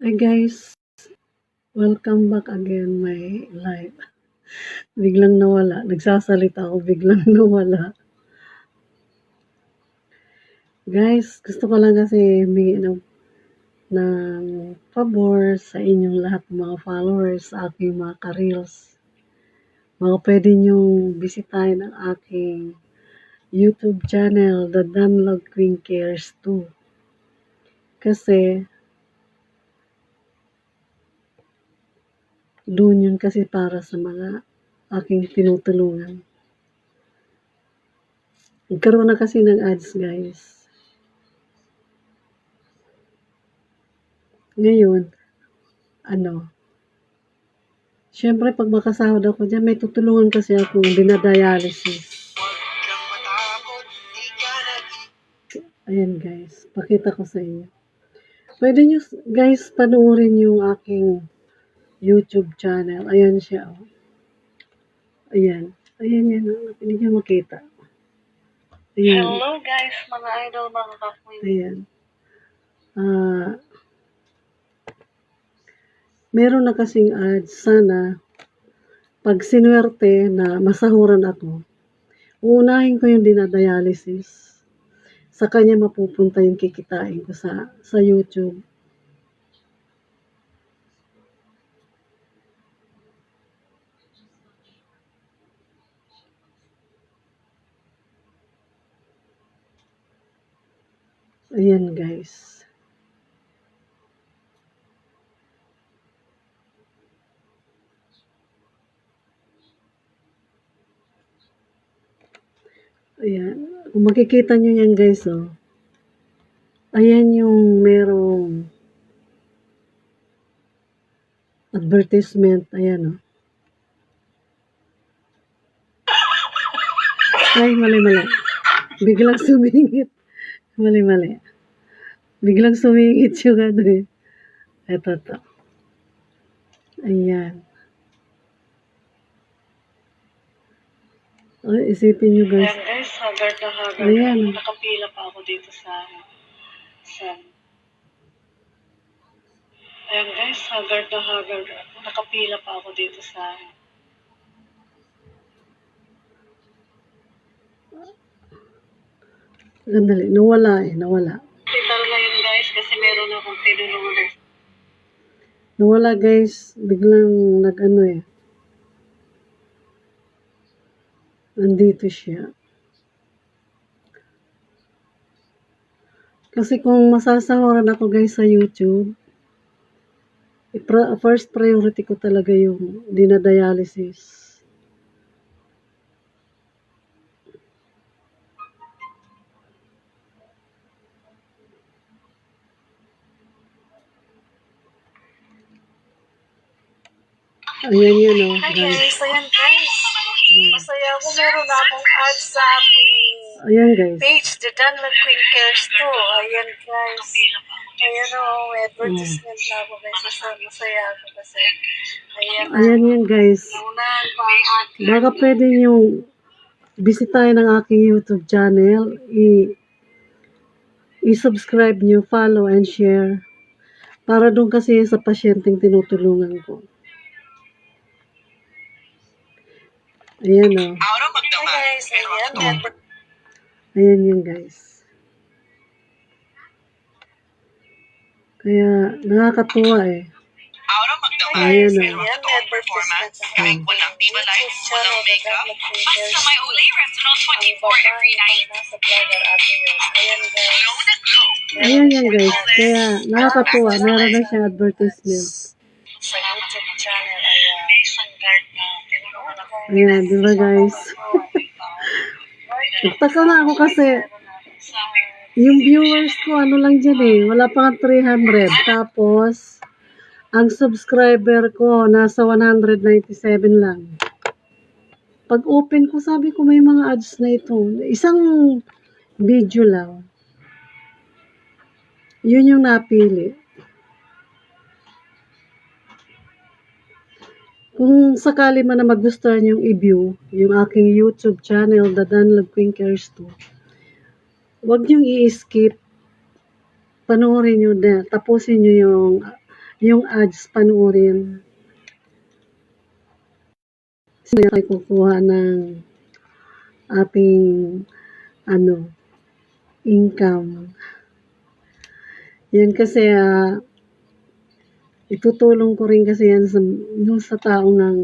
Hi guys, welcome back again my live. Biglang nawala, nagsasalita ako, biglang nawala. Guys, gusto ko lang kasi humingi ng, ng pabor sa inyong lahat mga followers sa aking mga ka-reels. Mga pwede niyong bisitahin ang aking YouTube channel, The Dunlog Queen Cares 2. Kasi, doon yun kasi para sa mga aking tinutulungan. Nagkaroon na kasi ng ads guys. Ngayon, ano, syempre pag makasahod ako dyan, may tutulungan kasi ako dinadialysis. Ayan guys, pakita ko sa inyo. Pwede nyo guys panoorin yung aking YouTube channel. Ayan siya. Oh. Ayan. Ayan yan. Oh. Hindi nyo makita. Ayan. Hello guys, mga idol, mga ka-queen. Ayan. Ah, meron na kasing ads. Sana, pag sinuwerte na masahuran ako, uunahin ko yung dinadialysis. Sa kanya mapupunta yung kikitain ko sa, sa YouTube. Ayan guys. Ayan. Kung makikita nyo yan guys, oh. Ayan yung merong advertisement. Ayan, oh. Ay, mali-mali. Biglang sumingit. Mali-mali. Biglang sumingit yung ano eh. Ito to. Ayan. Ay, isipin nyo guys. Ayan guys, haggard na haggard. Ayan. Nakapila pa ako dito sa... sa Ayan guys, haggard na haggard. Nakapila pa ako dito sa... Gandali. Nawala eh. Nawala. Hospital ngayon guys kasi meron akong tinulungan. Nawala guys. Biglang nag-ano eh. Nandito siya. Kasi kung masasahuran ako guys sa YouTube, first priority ko talaga yung dinadialysis. Ayan yun oh, Hi guys. guys, ayan guys. Mm. Masaya ako meron na akong ads sa aking Ayan guys. page, The Dunlop Queen Cares 2. Ayan guys. Ayan o, may advertisement na ako guys. Masaya, masaya ako kasi. Ayan. Ayan yan guys. Naunahan pa ang aking Baka pwede niyong bisitahin ang aking YouTube channel. I- i-subscribe niyo, follow and share. Para doon kasi sa pasyenteng tinutulungan ko. Ayan o. Hi guys, ayan. may adver- Ayan yan guys. Kaya nakakatuwa eh. Aura magdamag. Ayan o. Ayan, may advertisement na Kahit walang diba life, walang makeup. Basta may Olay Retinol 24 every night. Yun. Ayan guys. Glow na glow. Ayan yan guys. Kaya nakakatuwa. Meron na siyang advertisement. Ayan, di ba guys? Nagtaka nga ako kasi yung viewers ko ano lang dyan eh. Wala pa nga 300. Tapos, ang subscriber ko nasa 197 lang. Pag open ko, sabi ko may mga ads na ito. Isang video lang. Yun yung napili. Kung sakali man na magustuhan yung i-view, yung aking YouTube channel, The Dunlop Queen Cares 2, huwag niyong i-skip. Panoorin nyo na, tapusin nyo yung yung ads panuorin. Kasi tayo kukuha ng ating ano, income. Yan kasi ah, itutulong ko rin kasi yan sa, dun sa taong ng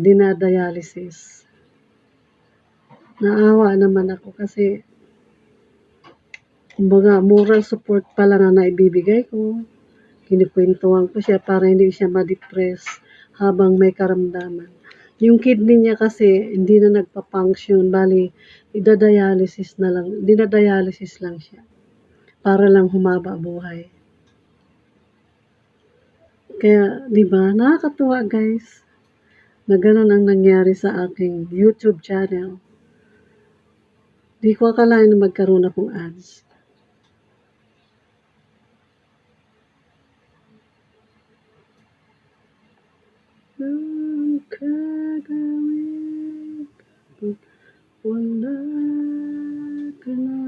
dinadialysis. Naawa naman ako kasi kumbaga moral support pa lang ang naibibigay ko. Kinikwentuhan ko siya para hindi siya ma-depress habang may karamdaman. Yung kidney niya kasi hindi na nagpa-function, bali idadialysis na lang, dinadialysis lang siya para lang humaba buhay. Kaya, di ba, nakakatuwa guys, na ganun ang nangyari sa aking YouTube channel. Di ko akalain na magkaroon akong ads. Ang kagawin wala ka na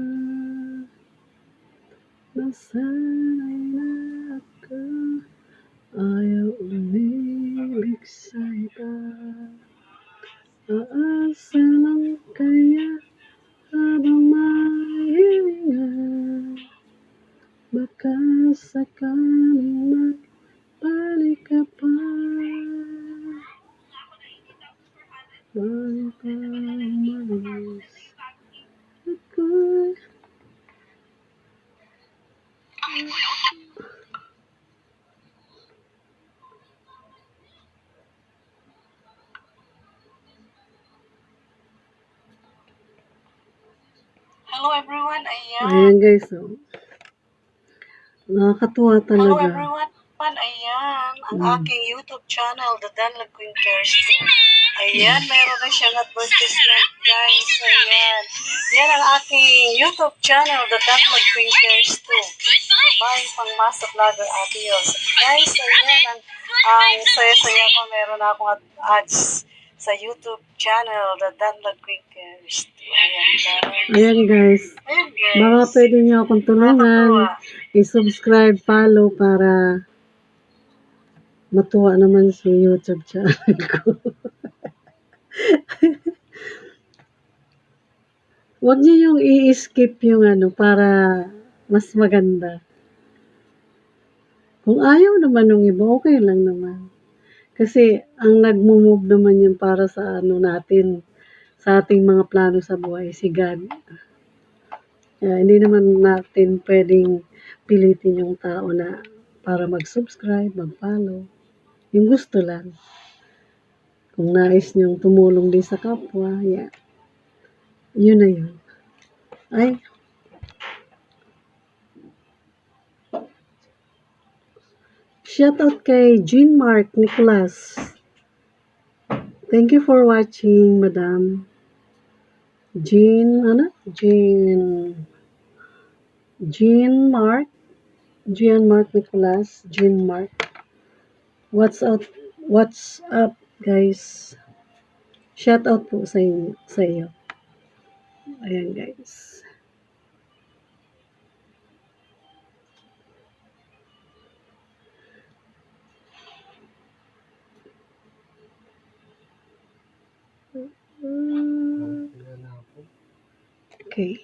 Nasanay na Ayaw umibig sa iba Hello everyone, ayan. Ayan guys, oh. Nakakatuwa Hello talaga. everyone, ayan. Ang Mm. aking YouTube channel, The Queen Cares Too. Ayan, meron na siyang advertisement guys. Ayan. Yan ang aking YouTube channel, The Queen Cares Too. Bye, pangmasok vlogger Ate Yos. Guys, ayan, ang, ang saya-saya ko, meron na akong ad- ads sa YouTube channel, The Cares Too. Ayan guys. Ayan guys. Baka pwede niyo akong tulungan. I-subscribe, follow para matuwa naman sa YouTube channel ko. Huwag niyo yung i-skip yung ano para mas maganda. Kung ayaw naman ng iba, okay lang naman. Kasi ang nagmo-move naman yun para sa ano natin, sa ating mga plano sa buhay, si God. Kaya hindi naman natin pwedeng pilitin yung tao na para mag-subscribe, mag-follow. Yung gusto lang. Kung nais niyong tumulong din sa kapwa, yeah. Yun na yun. Ay. Shoutout kay Jean Mark Nicolas. Thank you for watching, madam. Jean, ano? Jean, Jean Mark, Jean Mark Nicolas, Jean Mark. What's up, what's up, guys? Shout out po sa inyo, sa iyo. Ayan, guys. Okay.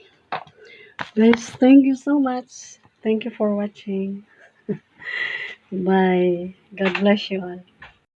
Guys, thank you so much. Thank you for watching. Bye. God bless you all.